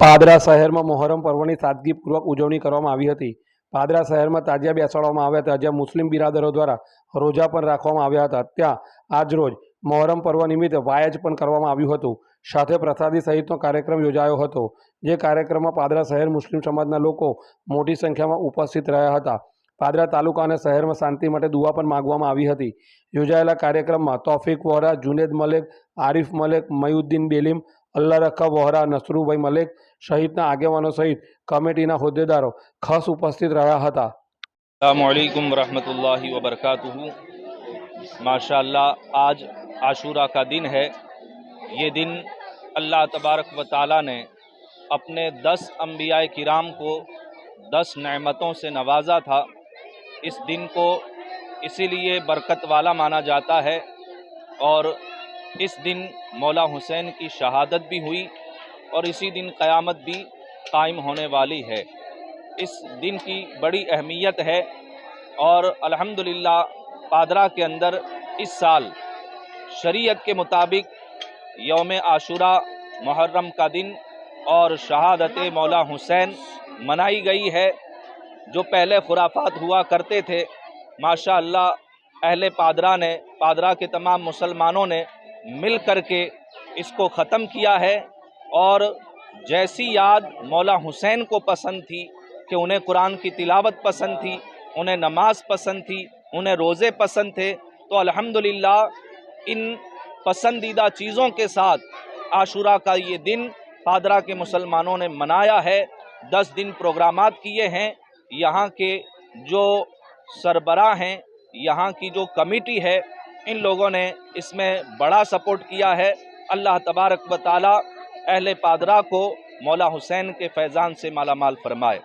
પાદરા શહેરમાં મોહરમ પર્વની સાદગીપૂર્વક ઉજવણી કરવામાં આવી હતી. પાદરા શહેરમાં તાજિયા બેસાડવામાં આવ્યા હતા. જ્યાં મુસ્લિમ બિરાદરો દ્વારા રોજા પણ રાખવામાં આવ્યા હતા. ત્યાં આજરોજ મોહરમ પર્વ નિમિત્તે વાયજ પણ કરવામાં આવ્યું હતું. સાથે પ્રસાદી સહિતનો કાર્યક્રમ યોજાયો હતો. જે કાર્યક્રમમાં પાદરા શહેર મુસ્લિમ સમાજના લોકો મોટી સંખ્યામાં ઉપસ્થિત રહ્યા હતા. પાદરા તાલુકા અને શહેરમાં શાંતિ માટે દુવા પણ માગવામાં આવી હતી. યોજાયેલા કાર્યક્રમમાં તોફિક વોહરા, જુનેદ મલેક, આરિફ મલેક, મયુદ્દીન બેલીમ અલ્લા રખા વોહરા, નસરુભાઈ મલેક સહિતના આગેવાનો نا કમિટીના دارو خاص اپستید رہا ہتا السلام علیکم ورحمۃ اللہ وبرکاتہ ماشاء اللہ آج عاشورہ کا دن ہے یہ دن اللہ تبارک و تعالی نے اپنے دس انبیاء کرام کو دس نعمتوں سے نوازا تھا اس دن کو اسی لیے برکت والا مانا جاتا ہے اور اس دن مولا حسین کی شہادت بھی ہوئی اور اسی دن قیامت بھی قائم ہونے والی ہے۔ اس دن کی بڑی اہمیت ہے اور الحمدللہ پادرہ کے اندر اس سال شریعت کے مطابق یوم عاشورہ محرم کا دن اور شہادت مولا حسین منائی گئی ہے، جو پہلے خرافات ہوا کرتے تھے۔ ماشاءاللہ اللہ اہل پادرہ نے پادرہ کے تمام مسلمانوں نے مل کر کے اس کو ختم کیا ہے۔ اور جیسی یاد مولا حسین کو پسند تھی کہ انہیں قرآن کی تلاوت پسند تھی، انہیں نماز پسند تھی، انہیں روزے پسند تھے، تو الحمدللہ ان پسندیدہ چیزوں کے ساتھ عاشورہ کا یہ دن پادرہ کے مسلمانوں نے منایا ہے۔ دس دن پروگرامات کیے ہیں۔ یہاں کے جو سربراہ ہیں، یہاں کی جو کمیٹی ہے، ان لوگوں نے اس میں بڑا سپورٹ کیا ہے۔ اللہ تبارک و تعالیٰ اہل پادرا کو مولا حسین کے فیضان سے مالا مال فرمائے۔